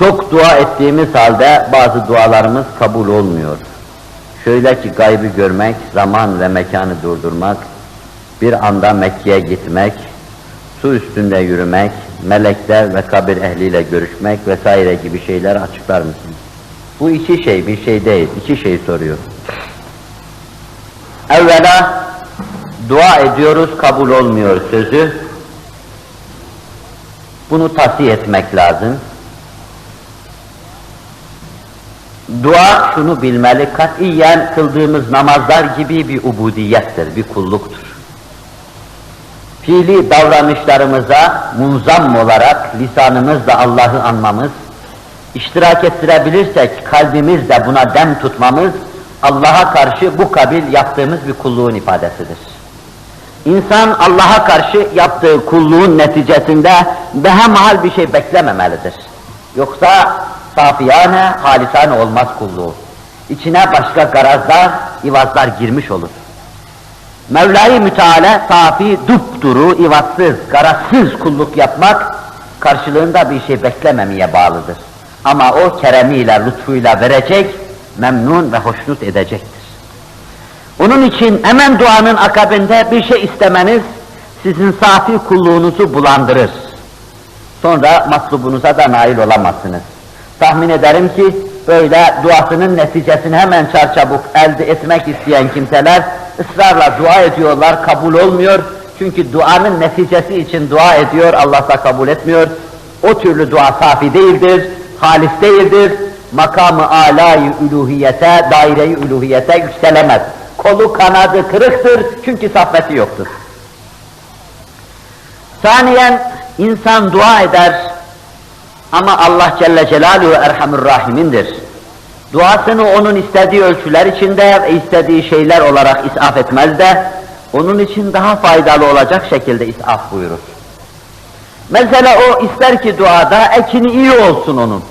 Çok dua ettiğimiz halde bazı dualarımız kabul olmuyor. Şöyle ki gaybı görmek, zaman ve mekanı durdurmak, bir anda Mekke'ye gitmek, su üstünde yürümek, melekler ve kabir ehliyle görüşmek vesaire gibi şeyler açıklar mısın? Bu iki şey, bir şey değil, iki şey soruyor. Evvela dua ediyoruz, kabul olmuyor sözü. Bunu tasih etmek lazım. Dua şunu bilmeli, katiyen kıldığımız namazlar gibi bir ubudiyettir, bir kulluktur. Fiili davranışlarımıza munzam olarak lisanımızla Allah'ı anmamız, iştirak ettirebilirsek kalbimizle buna dem tutmamız, Allah'a karşı bu kabil yaptığımız bir kulluğun ifadesidir. İnsan Allah'a karşı yaptığı kulluğun neticesinde behemhal bir şey beklememelidir. Yoksa safiyane, halisane olmaz kulluğu. İçine başka garazlar, ivazlar girmiş olur. Mevla-i Müteala safi, dupduru, ivazsız, garazsız kulluk yapmak karşılığında bir şey beklememeye bağlıdır. Ama o keremiyle, lütfuyla verecek, memnun ve hoşnut edecektir. Onun için hemen duanın akabinde bir şey istemeniz sizin safi kulluğunuzu bulandırır. Sonra matlubunuza da nail olamazsınız. Tahmin ederim ki böyle duasının neticesini hemen çarçabuk elde etmek isteyen kimseler ısrarla dua ediyorlar, kabul olmuyor. Çünkü duanın neticesi için dua ediyor, Allah da kabul etmiyor. O türlü dua safi değildir, halis değildir. Makamı alayı uluhiyete, daire-i uluhiyete yükselemez. Kolu kanadı kırıktır çünkü saffeti yoktur. Saniyen insan dua eder ama Allah Celle Celaluhu Erhamur Rahimindir. Duasını onun istediği ölçüler içinde ve istediği şeyler olarak isaf etmez de onun için daha faydalı olacak şekilde isaf buyurur. Mesela o ister ki duada ekini iyi olsun onun.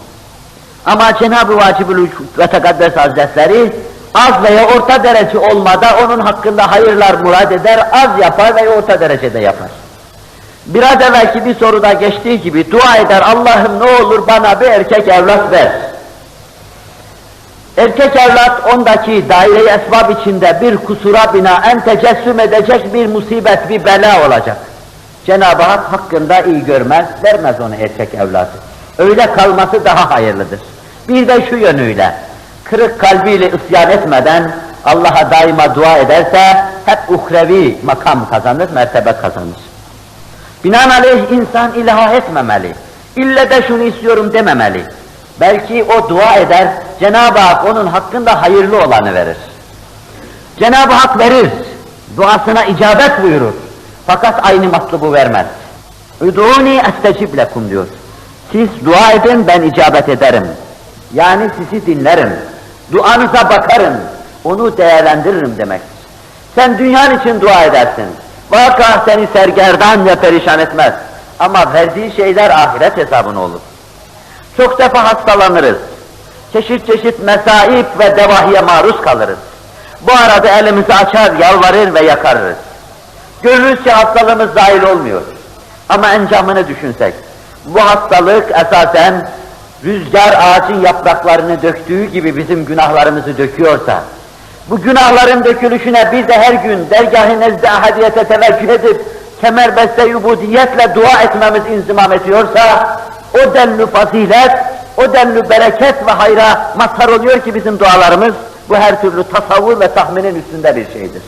Ama Cenab-ı Vacibül ve Tekaddes Hazretleri az veya orta derece olmada onun hakkında hayırlar murad eder, az yapar veya orta derecede yapar. Biraz evvelki bir soruda geçtiği gibi dua eder, Allah'ım ne olur bana bir erkek evlat ver. Erkek evlat ondaki daire-i esbab içinde bir kusura binaen tecessüm edecek bir musibet, bir bela olacak. Cenab-ı Hak hakkında iyi görmez, vermez ona erkek evlatı. Öyle kalması daha hayırlıdır. Bir de şu yönüyle, kırık kalbiyle isyan etmeden Allah'a daima dua ederse hep uhrevi makam kazanır, mertebe kazanır. Binaenaleyh insan ilaha etmemeli. İlle de şunu istiyorum dememeli. Belki o dua eder, Cenab-ı Hak onun hakkında hayırlı olanı verir. Cenab-ı Hak verir, duasına icabet buyurur. Fakat aynı matlubu vermez. Üdûni estecib lekum diyor. Siz dua edin ben icabet ederim. Yani sizi dinlerim. Duanıza bakarım. Onu değerlendiririm demektir. Sen dünyan için dua edersin. Vaka seni sergerdan ve perişan etmez. Ama verdiği şeyler ahiret hesabına olur. Çok defa hastalanırız. Çeşit çeşit mesaip ve devahiye maruz kalırız. Bu arada elimizi açar, yalvarır ve yakarırız. Görürüz ki hastalığımız dahil olmuyor. Ama encamını düşünsek, bu hastalık esasen rüzgar ağacın yapraklarını döktüğü gibi bizim günahlarımızı döküyorsa, bu günahların dökülüşüne biz de her gün dergâh-ı nezde ahadiyete teveccüh edip kemerbeste ubudiyetle dua etmemiz inzimam ediyorsa, o denli fazilet, o denli bereket ve hayra mazhar oluyor ki bizim dualarımız, bu her türlü tasavvur ve tahminin üstünde bir şeydir.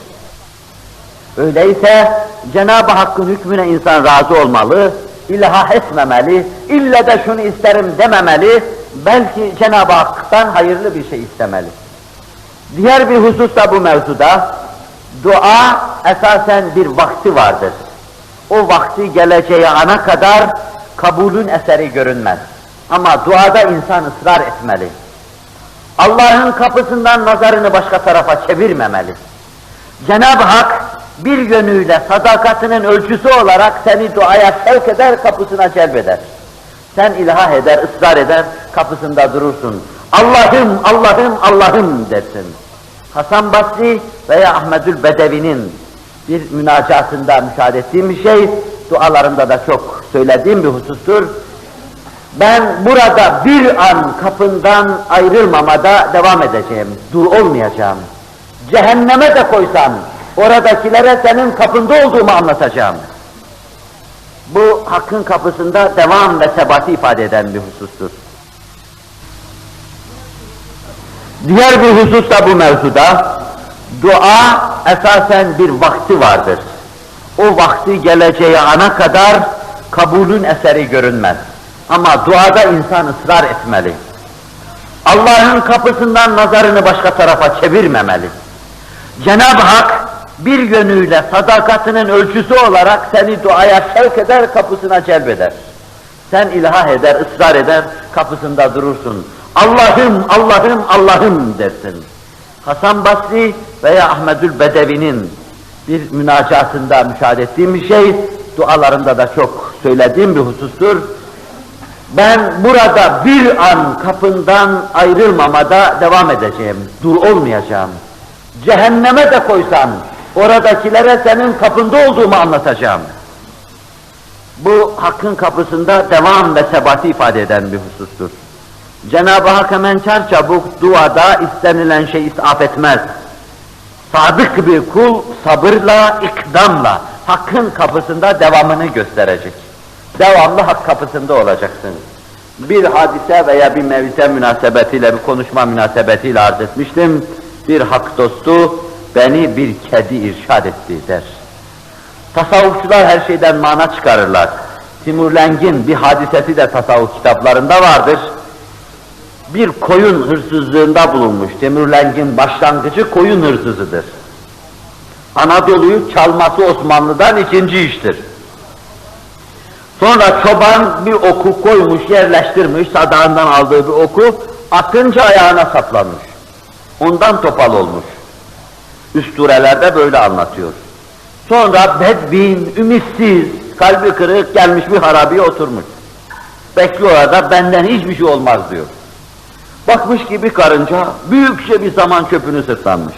Öyleyse Cenab-ı Hakk'ın hükmüne insan razı olmalı, ilaha etmemeli, ille de şunu isterim dememeli, belki Cenab-ı Hak'tan hayırlı bir şey istemeli. Diğer bir husus da bu mevzuda, dua esasen bir vakti vardır. O vakti geleceği ana kadar kabulün eseri görünmez. Ama duada insan ısrar etmeli. Allah'ın kapısından nazarını başka tarafa çevirmemeli. Cenab-ı Hak bir yönüyle sadakatinin ölçüsü olarak seni duaya sevk eder, kapısına celbeder. Sen ilah eder, ısrar eder, kapısında durursun. Allah'ım, Allah'ım, Allah'ım dersin. Hasan Basri veya Ahmedül Bedevi'nin bir münacatında müşahede ettiğim bir şey, dualarında da çok söylediğim bir husustur. Ben burada bir an kapından ayrılmamada devam edeceğim, dur olmayacağım. Cehenneme de koysan, oradakilere senin kapında olduğumu anlatacağım. Bu hakkın kapısında devam ve sebatı ifade eden bir husustur. Diğer bir husus da bu mevzuda, dua esasen bir vakti vardır. O vakti geleceği ana kadar kabulün eseri görünmez. Ama duada insan ısrar etmeli. Allah'ın kapısından nazarını başka tarafa çevirmemeli. Cenab-ı Hak bir yönüyle sadakatinin ölçüsü olarak seni duaya sevk eder, kapısına celbeder. Sen ilah eder, ısrar eder, kapısında durursun. Allah'ım, Allah'ım, Allah'ım dersin. Hasan Basri veya Ahmedül Bedevi'nin bir münacatında müşahede ettiğim bir şey, dualarında da çok söylediğim bir husustur. Ben burada bir an kapından ayrılmamada devam edeceğim, dur olmayacağım. Cehenneme de koysan, oradakilere senin kapında olduğumu anlatacağım. Bu hakkın kapısında devam ve sebatı ifade eden bir husustur. Cenab-ı Hak hemen çarçabuk duada istenilen şey isaf etmez. Sadık bir kul sabırla, ikdamla hakkın kapısında devamını gösterecek. Devamlı hak kapısında olacaksın. Bir hadise veya bir mevze münasebetiyle, bir konuşma münasebetiyle arz etmiştim. Bir hak dostu beni bir kedi irşad etti der. Tasavvufçular her şeyden mana çıkarırlar. Timur Leng'in bir hadisesi de tasavvuf kitaplarında vardır. Bir koyun hırsızlığında bulunmuş. Timur Leng'in başlangıcı koyun hırsızıdır. Anadolu'yu çalması Osmanlı'dan ikinci iştir. Sonra çoban bir oku koymuş, yerleştirmiş, sadağından aldığı bir oku, atınca ayağına saplanmış. Ondan topal olmuş. Üstürelerde böyle anlatıyor. Sonra bedbin, ümitsiz, kalbi kırık gelmiş bir harabiye oturmuş. Bekliyor orada benden hiçbir şey olmaz diyor. Bakmış ki bir karınca büyükçe bir zaman çöpünü sırtlanmış.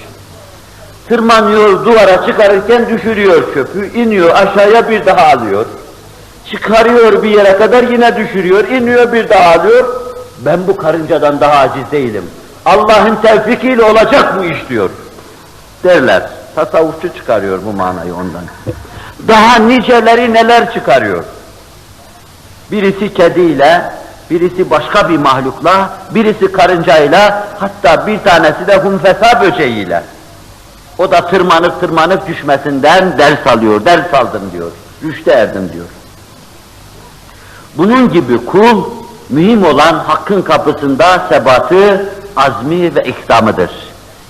Tırmanıyor duvara çıkarırken düşürüyor çöpü, iniyor aşağıya bir daha alıyor. Çıkarıyor bir yere kadar yine düşürüyor, iniyor bir daha alıyor. Ben bu karıncadan daha aciz değilim. Allah'ın tevfikiyle olacak bu iş diyor. Derler. Tasavvufçu çıkarıyor bu manayı ondan. Daha niceleri neler çıkarıyor. Birisi kediyle, birisi başka bir mahlukla, birisi karıncayla, hatta bir tanesi de hunfesa böceğiyle. O da tırmanıp tırmanıp düşmesinden ders alıyor, ders aldım diyor, rüşte erdim diyor. Bunun gibi kul, mühim olan hakkın kapısında sebatı, azmi ve ikdamıdır.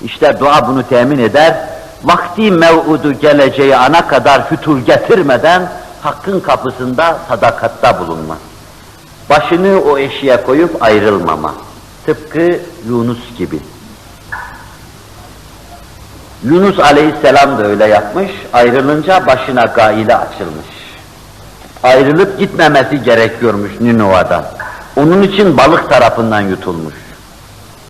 İşte dua bunu temin eder, vakti mev'udu geleceği ana kadar fütur getirmeden hakkın kapısında sadakatta bulunma. Başını o eşiğe koyup ayrılmama. Tıpkı Yunus gibi. Yunus aleyhisselam da öyle yapmış, ayrılınca başına gaile açılmış. Ayrılıp gitmemesi gerekiyormuş Ninova'dan. Onun için balık tarafından yutulmuş.